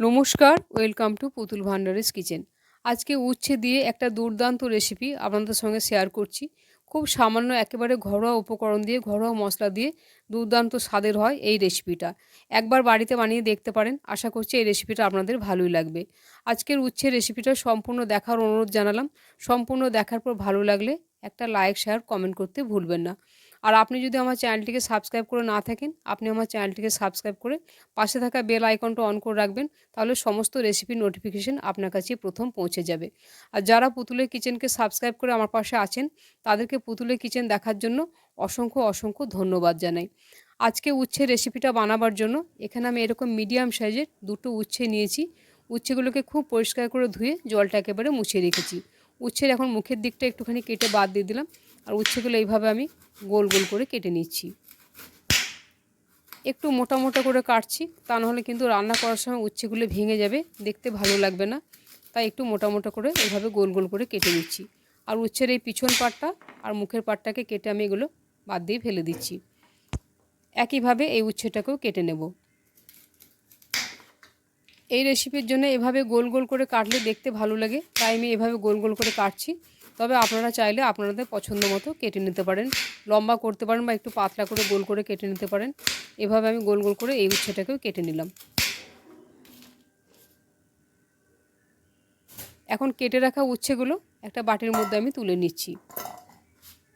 নমস্কার, welcome to পুতুল ভান্ডারিস kitchen. আজকে উচ্ছে দিয়ে একটা দুর্দান্ত রেসিপি আপনাদের সঙ্গে শেয়ার করছি। খুব সামান্য একেবারে ঘরোয়া উপকরণ দিয়ে, ঘরোয়া মশলা দিয়ে দুর্দান্ত স্বাদের হয় এই রেসিপিটা একবার বাড়িতে বানিয়ে দেখতে পারেন, আশা করছি এই রেসিপিটা আপনাদের ভালোই লাগবে। আজকের উচ্ছে রেসিপিটা সম্পূর্ণ দেখার অনুরোধ জানালাম। সম্পূর্ণ দেখার পর ভালো লাগলে একটা লাইক শেয়ার কমেন্ট করতে ভুলবেন না। আর আপনি যদি আমার চ্যানেলটিকে সাবস্ক্রাইব করে না থাকেন, আপনি আমার চ্যানেলটিকে সাবস্ক্রাইব করে পাশে থাকা বেল আইকনটা অন করে রাখবেন, তাহলে সমস্ত রেসিপির নোটিফিকেশান আপনার কাছে প্রথম পৌঁছে যাবে। আর যারা পুতুলের কিচেনকে সাবস্ক্রাইব করে আমার পাশে আছেন, তাদেরকে পুতুলের কিচেন দেখার জন্য অসংখ্য অসংখ্য ধন্যবাদ জানাই। আজকে উচ্ছে রেসিপিটা বানাবার জন্য এখানে আমি এরকম মিডিয়াম সাইজের দুটো উচ্ছে নিয়েছি। উচ্ছেগুলোকে খুব পরিষ্কার করে ধুয়ে জলটা একেবারে মুছিয়ে রেখেছি। উচ্ছের এখন মুখের দিকটা একটুখানি কেটে বাদ দিয়ে দিলাম। আর উচ্ছেগুলো এইভাবে আমি গোল গোল করে কেটে নিচ্ছি। একটু মোটা মোটা করে কাটছি, তা নাহলে কিন্তু রান্না করার সময় উচ্ছেগুলো ভেঙে যাবে, দেখতে ভালো লাগবে না। তাই একটু মোটা মোটা করে এভাবে গোল গোল করে কেটে নিচ্ছি। আর উচ্ছের এই পিছন পাটটা আর মুখের পাটটাকে কেটে আমি এগুলো বাদ দিয়ে ফেলে দিচ্ছি। একইভাবে এই উচ্ছেটাকেও কেটে নেব। এই রেসিপির জন্য এভাবে গোল গোল করে কাটলে দেখতে ভালো লাগে। তাই আমি এভাবে গোল গোল করে কাটছি। তবে আপনারা চাইলে আপনাদের পছন্দ মতো কেটে নিতে পারেন। লম্বা করতে পারেন বা একটু পাতলা করে গোল করে কেটে নিতে পারেন। এভাবে আমি গোল গোল করে এই উচ্ছেটাকেও কেটে নিলাম। এখন কেটে রাখা উচ্ছেগুলো একটা বাটির মধ্যে আমি তুলে নিচ্ছি।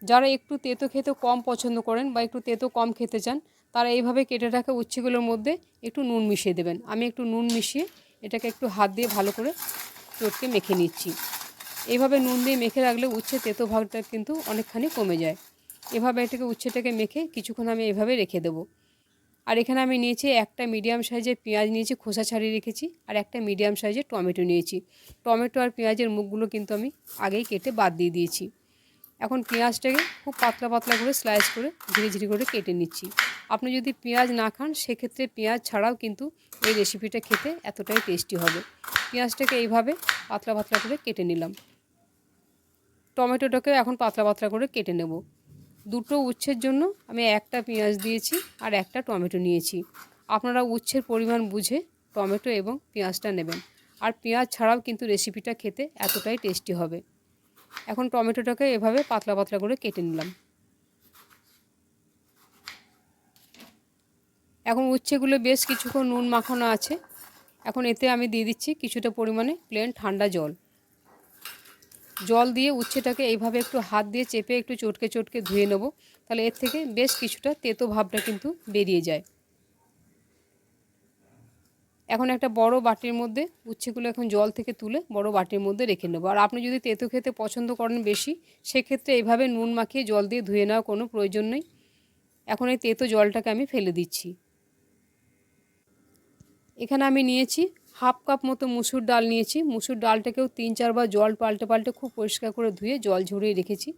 যারা একটু তেতো খেতে কম পছন্দ করেন বা একটু তেতো কম খেতে চান তারা এইভাবে কেটে রাখা উচ্ছেগুলোর মধ্যে একটু নুন মিশিয়ে দেবেন। আমি একটু নুন মিশিয়ে এটাকে একটু হাত দিয়ে ভালো করে চটকে মেখে নিচ্ছি। এইভাবে নুন দিয়ে মেখে রাখলে উচ্ছে তেতো ভাগটা কিন্তু অনেকখানি কমে যায়। এভাবে এটাকে উচ্ছেটাকে মেখে কিছুক্ষণ আমি এভাবে রেখে দেবো। আর এখানে আমি নিয়েছি একটা মিডিয়াম সাইজের পেঁয়াজ নিয়েছি, খোসা ছাড়িয়ে রেখেছি, আর একটা মিডিয়াম সাইজের টমেটো নিয়েছি। টমেটো আর পেঁয়াজের মুখগুলো কিন্তু আমি আগেই কেটে বাদ দিয়ে দিয়েছি। এখন পেঁয়াজটাকে খুব পাতলা পাতলা করে স্লাইস করে ধীরে ধীরে করে কেটে নিচ্ছি। আপনি যদি পেঁয়াজ না খান, সেক্ষেত্রে পেঁয়াজ ছাড়াও কিন্তু এই রেসিপিটা খেতে এতটাই টেস্টি হবে। পেঁয়াজটাকে এইভাবে পাতলা পাতলা করে কেটে নিলাম। টমেটোটাকে এখন পাতলা পাতলা করে কেটে নেব। দুটো উচ্ছের জন্য আমি একটা পেঁয়াজ দিয়েছি আর একটা টমেটো নিয়েছি। আপনারা উচ্ছের পরিমাণ বুঝে টমেটো এবং পেঁয়াজটা নেবেন। আর পেঁয়াজ ছাড়াও কিন্তু রেসিপিটা খেতে এতটাই টেস্টি হবে। এখন টমেটোটাকে এভাবে পাতলা পাতলা করে কেটে নিলাম। এখন উচ্ছেগুলো বেশ কিছুক্ষণ নুন মাখানো আছে। এখন এতে আমি দিয়ে দিচ্ছি কিছুটা পরিমাণে প্লেন ঠান্ডা জল। জল দিয়ে উচ্ছেটাকে এইভাবে একটু হাত দিয়ে চেপে একটু চটকে চটকে ধুয়ে নেব। তাহলে এর থেকে বেশ কিছুটা তেতো ভাবটা কিন্তু বেরিয়ে যায়। এখন একটা বড় বাটির মধ্যে উচ্ছেগুলো এখন জল থেকে তুলে বড় বাটির মধ্যে রেখে নেব। আর আপনি যদি তেতো খেতে পছন্দ করেন বেশি, সেক্ষেত্রে এইভাবে নুন মাখিয়ে জল দিয়ে ধুয়ে নেওয়ার কোনো প্রয়োজন নেই। এখন এই তেতো জলটাকে আমি ফেলে দিচ্ছি। এখানে আমি নিয়েছি হাফ কাপ মতো মুসুর ডাল নিয়েছি। মুসুর ডালটাকেও তিন চারবার জল পাল্টে পাল্টে খুব পরিষ্কার করে ধুয়ে জল ঝরিয়ে রেখেছি।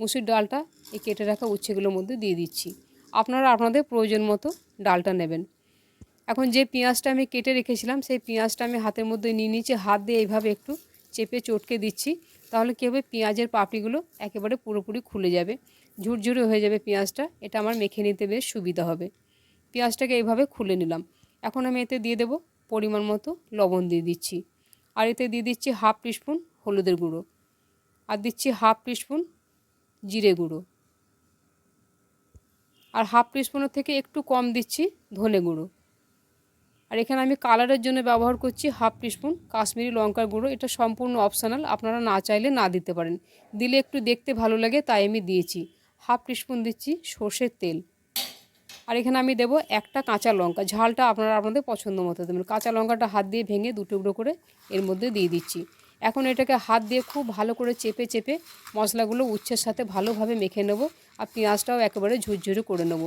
মুসুর ডালটা এই কেটে রাখা উচ্ছেগুলোর মধ্যে দিয়ে দিচ্ছি। আপনারা আপনাদের প্রয়োজন মতো ডালটা নেবেন। এখন যে পেঁয়াজটা আমি কেটে রেখেছিলাম, সেই পেঁয়াজটা আমি হাতের মধ্যে নিয়ে নিয়েছি, হাত দিয়ে এইভাবে একটু চেপে চটকে দিচ্ছি, তাহলে কী হবে? পেঁয়াজের পাপড়িগুলো একেবারে পুরোপুরি খুলে যাবে, ঝুরঝুরে হয়ে যাবে পেঁয়াজটা, এটা আমার মেখে নিতে বেশ সুবিধা হবে। পেঁয়াজটাকে এইভাবে খুলে নিলাম। এখন আমি এতে দিয়ে দেবো পরিমাণ মতো লবণ দিয়ে দিচ্ছি, আর এতে দিয়ে দিচ্ছি হাফ টিস্পুন হলুদের গুঁড়ো, আর দিচ্ছি হাফ টিস্পুন জিরে গুঁড়ো, আর হাফ টিস্পুনের থেকে একটু কম দিচ্ছি ধনে গুঁড়ো। আর এখানে আমি কালারের জন্য ব্যবহার করছি হাফ টিস্পুন কাশ্মীরি লঙ্কার গুঁড়ো। এটা সম্পূর্ণ অপশানাল আপনারা না চাইলে না দিতে পারেন। দিলে একটু দেখতে ভালো লাগে, তাই আমি দিয়েছি। হাফ টিস্পুন দিচ্ছি সর্ষের তেল। আর এখানে আমি দেবো একটা কাঁচা লঙ্কা। ঝালটা আপনারা আপনাদের পছন্দ মতো দেবেন। কাঁচা লঙ্কাটা হাত দিয়ে ভেঙে দু টুকরো করে এর মধ্যে দিয়ে দিচ্ছি। এখন এটাকে হাত দিয়ে খুব ভালো করে চেপে চেপে মশলাগুলো উচ্ছের সাথে ভালোভাবে মেখে নেব আর পেঁয়াজটাও একেবারে ঝুরঝুরে করে নেব।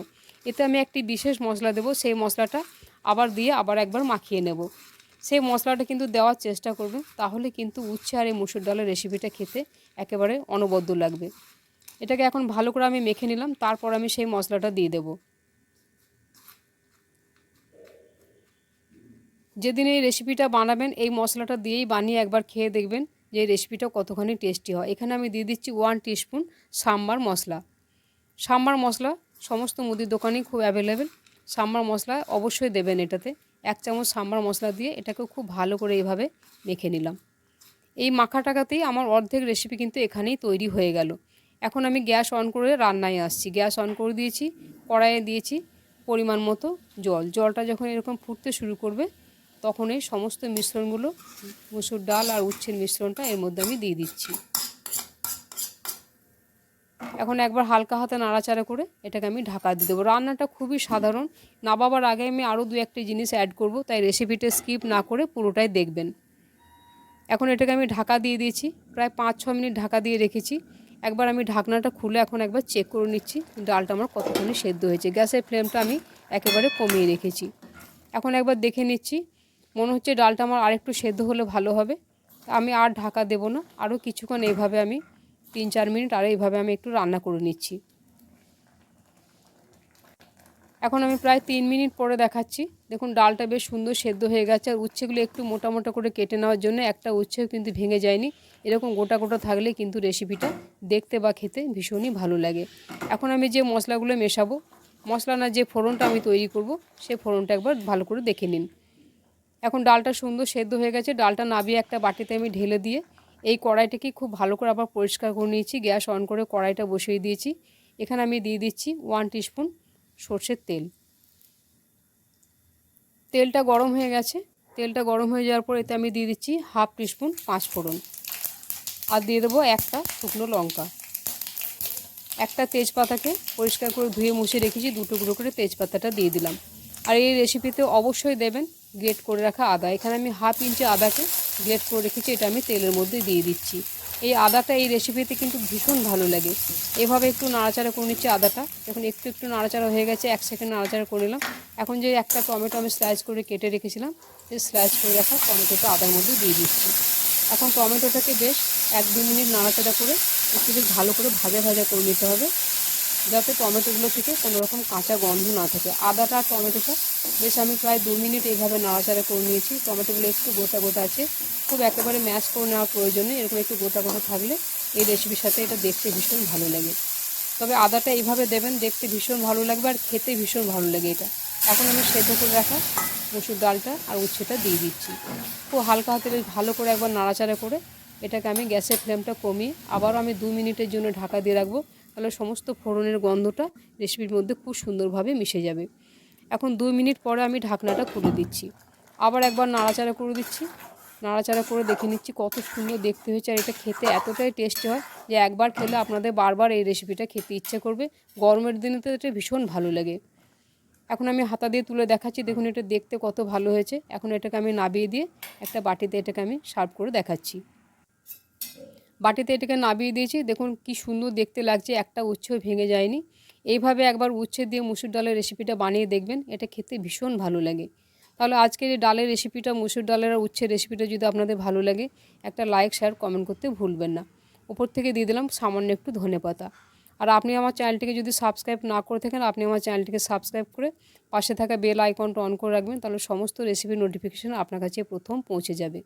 এতে আমি একটি বিশেষ মশলা দেব। সেই মশলাটা আবার দিয়ে আবার একবার মাখিয়ে নেব। সেই মশলাটা কিন্তু দেওয়ার চেষ্টা করবেন তাহলে কিন্তু উচ্ছে আর এই মুসুর ডালের রেসিপিটা খেতে একেবারে অনবদ্য লাগবে। এটাকে এখন ভালো করে আমি মেখে নিলাম, তারপর আমি সেই মশলাটা দিয়ে দেবো। যেদিন এই রেসিপিটা বানাবেন, এই মশলাটা দিয়েই বানিয়ে একবার খেয়ে দেখবেন যে এই রেসিপিটা কতখানি টেস্টি হয়। এখানে আমি দিয়ে দিচ্ছি ওয়ান টিস্পুন সাম্বার মশলা। সাম্বার মশলা সমস্ত মুদির দোকানেই খুব অ্যাভেলেবেল সাম্বার মশলা অবশ্যই দেবেন এটাতে। এক চামচ সাম্বার মশলা দিয়ে এটাকেও খুব ভালো করে এইভাবে মেখে নিলাম। এই মাখা টাকাতেই আমার অর্ধেক রেসিপি কিন্তু এখানেই তৈরি হয়ে গেল। এখন আমি গ্যাস অন করে রান্নায় আসছি। গ্যাস অন করে দিয়েছি, কড়াইয়ে দিয়েছি পরিমাণ মতো জল। জলটা যখন এরকম ফুটতে শুরু করবে, তখন এই সমস্ত মিশ্রণগুলো, মুসুর ডাল আর উচ্ছের মিশ্রণটা এর মধ্যে আমি দিয়ে দিচ্ছি। এখন একবার হালকা হাতে নাড়াচাড়া করে এটাকে আমি ঢাকা দিয়ে দেবো। রান্নাটা খুবই সাধারণ। নাবাবার আগে আমি আরও দু একটা জিনিস অ্যাড করব, তাই রেসিপিটা স্কিপ না করে পুরোটাই দেখবেন। এখন এটাকে আমি ঢাকা দিয়ে দিয়েছি, প্রায় পাঁচ ছ মিনিট ঢাকা দিয়ে রেখেছি। একবার আমি ঢাকনাটা খুলে এখন একবার চেক করে নিচ্ছি ডালটা আমার কতক্ষণে সেদ্ধ হয়েছে। গ্যাসের ফ্লেমটা আমি একেবারে কমিয়ে রেখেছি। এখন একবার দেখে নিচ্ছি, মনে হচ্ছে ডালটা আমার আরেকটু সেদ্ধ হলে ভালো হবে। আমি আর ঢাকা দেব না আরও কিছুক্ষণ এইভাবে আমি তিন চার মিনিট আর এইভাবে আমি একটু রান্না করে নিচ্ছি। এখন আমি প্রায় তিন মিনিট পরে দেখাচ্ছি। দেখুন, ডালটা বেশ সুন্দর সেদ্ধ হয়ে গেছে আর উচ্ছেগুলো একটু মোটা মোটা করে কেটে নেওয়ার জন্য একটা উচ্ছেও কিন্তু ভেঙে যায়নি। এরকম গোটা গোটা থাকলে কিন্তু রেসিপিটা দেখতে বা খেতে ভীষণই ভালো লাগে। এখন আমি যে মশলাগুলো মেশাবো মশলা না যে ফোড়নটা আমি তৈরি করব সেই ফোড়নটা একবার ভালো করে দেখে নিন। এখন ডালটা সুন্দর সেদ্ধ হয়ে গেছে। ডালটা নাবিয়ে একটা বাটিতে আমি ঢেলে দিয়ে এই কড়াইটাকে খুব ভালো করে আবার পরিষ্কার করে নিয়েছি। গ্যাস অন করে কড়াইটা বসিয়ে দিয়েছি। এখানে আমি দিয়ে দিচ্ছি ওয়ান টিস্পুন সর্ষের তেল। তেলটা গরম হয়ে গেছে। তেলটা গরম হয়ে যাওয়ার পর এতে আমি দিয়ে দিচ্ছি হাফ টিস্পুন পাঁচ ফোড়ন আর দিয়ে দেবো একটা শুকনো লঙ্কা। একটা তেজপাতাকে পরিষ্কার করে ধুয়ে মুছে রেখেছি দুটো গুঁড়ো করে তেজপাতাটা দিয়ে দিলাম। আর এই রেসিপিতে অবশ্যই দেবেন গ্রেট করে রাখা আদা। এখানে আমি হাফ ইঞ্চি আদাকে গ্রেট করে রেখেছি, এটা আমি তেলের মধ্যে দিয়ে দিচ্ছি। এই আদাটা, এই রেসিপিতে কিন্তু ভীষণ ভালো লাগে। এভাবে একটু নাড়াচাড়া করে নিচ্ছি আদাটা। এখন একটু একটু নাড়াচাড়া হয়ে গেছে, এক সেকেন্ড নাড়াচাড়া করে নিলাম। এখন যে একটা টমেটো আমি স্লাইস করে কেটে রেখেছিলাম, সেই স্লাইস করে রাখা টমেটোটা আদার মধ্যে দিয়ে দিচ্ছি। এখন টমেটোটাকে বেশ এক দু মিনিট নাড়াচাড়া করে একটু বেশ ভালো করে ভাজা ভাজা করে নিতে হবে। যাতে টমেটোগুলো থেকে কোনো রকম কাঁচা গন্ধ না থাকে। আদাটা আর টমেটোটা বেশ আমি প্রায় দু মিনিট এইভাবে নাড়াচাড়া করে নিয়েছি। টমেটোগুলো একটু গোটা গোটা আছে। খুব একেবারে ম্যাশ করে নেওয়ার প্রয়োজন নেই। এরকম একটু গোটা গোটা থাকলে এই রেসিপির সাথে এটা দেখতে ভীষণ ভালো লাগে। তবে আদাটা এইভাবে দেবেন, দেখতে ভীষণ ভালো লাগবে আর খেতে ভীষণ ভালো লাগে এটা। এখন আমি সেদ্ধ করে রাখা মুসুর ডালটা আর উচ্ছেটা দিয়ে দিচ্ছি। খুব হালকা হাতে বেশ ভালো করে একবার নাড়াচাড়া করে এটাকে আমি গ্যাসের ফ্লেমটা কমিয়ে আবারও আমি দু মিনিটের জন্য ঢাকা দিয়ে রাখব। তাহলে সমস্ত ফোড়নের গন্ধটা রেসিপির মধ্যে খুব সুন্দরভাবে মিশে যাবে। এখন দুই মিনিট পরে আমি ঢাকনাটা খুলে দিচ্ছি। আবার একবার নাড়াচাড়া করে দিচ্ছি। নাড়াচাড়া করে দেখে নিচ্ছি কত সুন্দর দেখতে হয়েছে আর এটা খেতে এতটাই টেস্টি হয় যে একবার খেলে আপনাদের বারবার এই রেসিপিটা খেতে ইচ্ছে করবে। গরমের দিনে তো এটা ভীষণ ভালো লাগে। এখন আমি হাতা দিয়ে তুলে দেখাচ্ছি। দেখুন এটা দেখতে কত ভালো হয়েছে। এখন এটাকে আমি নাবিয়ে দিয়ে একটা বাটিতে এটাকে আমি সার্ভ করে দেখাচ্ছি। বাটিতে এটাকে নাবিয়ে দিয়েছি। দেখুন কি সুন্দর দেখতে লাগছে, একটা উচ্ছেও ভেঙে যায়নি। এইভাবে একবার উচ্ছে দিয়ে মুসুর ডালের রেসিপিটা বানিয়ে দেখবেন, এটা খেতে ভীষণ ভালো লাগে। তাহলে আজকের এই ডালের রেসিপিটা, মুসুর ডালের আর উচ্ছের রেসিপিটা যদি আপনাদের ভালো লাগে, একটা লাইক, শেয়ার, কমেন্ট করতে ভুলবেন না। উপর থেকে দিয়ে দিলাম সামান্য একটু ধনে পাতা। আর আপনি আমার চ্যানেলটিকে যদি সাবস্ক্রাইব না করে থাকেন, আপনি আমার চ্যানেলটিকে সাবস্ক্রাইব করে পাশে থাকা বেল আইকনটা অন করে রাখবেন, তাহলে সমস্ত রেসিপির নোটিফিকেশান আপনার কাছে প্রথম পৌঁছে যাবে।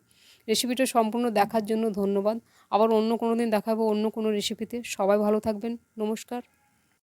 রেসিপিটা সম্পূর্ণ দেখার জন্য ধন্যবাদ। আবার অন্য কোনো দিন দেখাবো অন্য কোনো রেসিপিতে সবাই ভালো থাকবেন। নমস্কার।